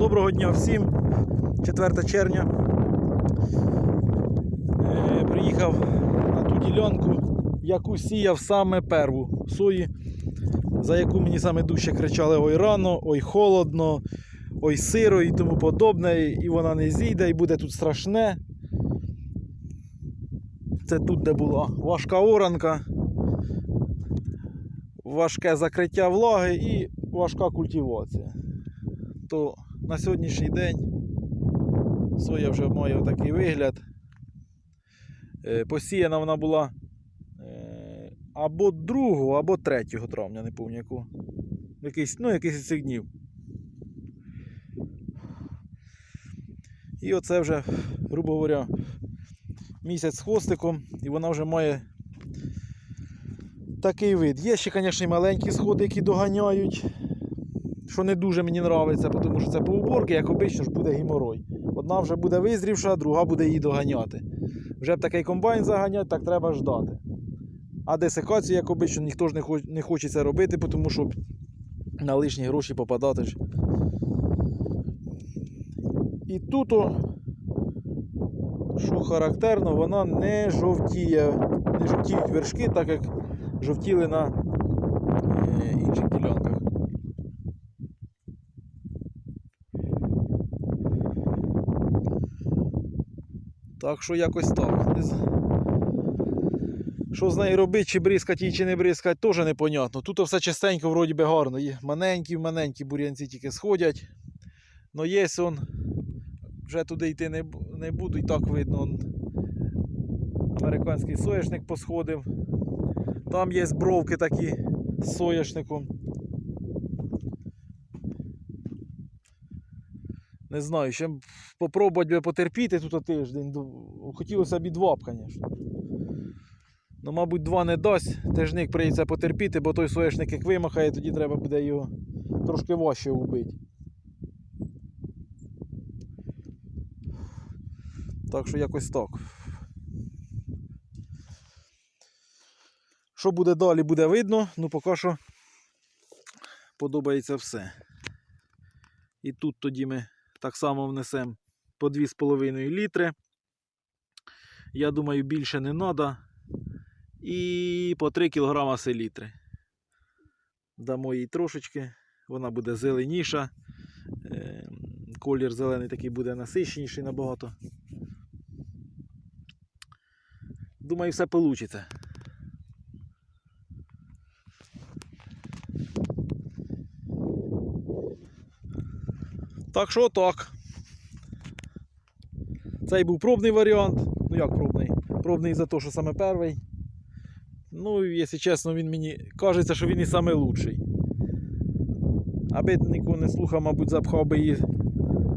Доброго дня всім. 4 червня. Е, приїхав на ту ділянку, яку сіяв саме перву сої, за яку мені саме дужче кричали ой рано, ой холодно, ой сиро і тому подобне, і вона не зійде, і буде тут страшне. Це тут, де була важка оранка, важке закриття влаги і важка культивація. То на сьогоднішній день соя вже має такий вигляд. Е, Посіяна вона була е, або 2, або 3 травня, не пам'ятаю. Якийсь, ну, якийсь із цих днів. І оце вже, грубо говоря, місяць з хвостиком, і вона вже має такий вид. Є ще, звісно, маленькі сходи, які доганяють, що не дуже мені подобається, тому що це по уборки, як обично ж буде геморой. Одна вже буде визрівша, друга буде її доганяти. Вже б такий комбайн заганяти, так треба ждати. А десикацію, як обично, ніхто ж не, хоч, не хоче це робити, тому що на лишні гроші попадати ж. І тут, що характерно, вона не жовтіє, не жовтіють вершки, так як жовтіли на е, інших ділянках. Так що якось так. Що з нею робити, чи бризкати її, чи не бризкати, теж непонятно. Тут все чистенько, вроді би гарно. Є маленькі, бур'янці тільки сходять. Но є он, вже туди йти не, не буду, і так видно. Он, американський соняшник посходив. Там є бровки такі з соняшником. Не знаю, ще попробувати би потерпіти тут тиждень. Хотілося б і два б, звісно. Ну, мабуть, два не дасть. Тижник прийдеться потерпіти, бо той соняшник як вимахає, тоді треба буде його трошки важче вбити. Так що якось так. Що буде далі, буде видно, ну поки що подобається все. І тут тоді ми так само внесемо по 2,5 літри. Я думаю, більше не треба. І по 3 кг селітри. Дамо їй трошечки, вона буде зеленіша. Е, Колір зелений такий буде насиченіший набагато. Думаю, все вийде. Так що так. Цей був пробний варіант. Ну як пробний? Пробний за те, що саме перший. Ну, якщо чесно, він мені кажеться, що він і лучший. Аби нікого не слухав, мабуть, запхав би її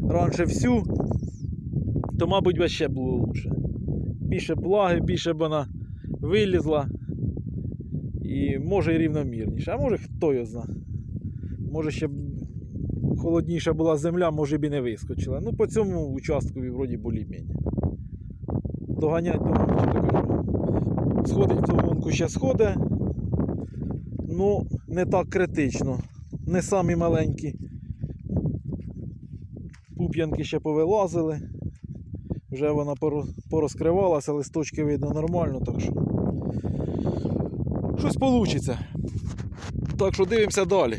раніше всю, то, мабуть, би ще було лучше. Більше благи, більше б вона вилізла. І може і рівномірніше. А може хто його зна. Може ще холодніша була земля, може б і не вискочила. Ну, по цьому участку вроді болі-мені. Доганять, таке. Сходить в ту ще сходить. Ну, не так критично. Не самі маленькі. Пуп'янки ще повилазили. Вже вона порозкривалася, листочки видно нормально, так що. Щось вийде. Так що дивимося далі.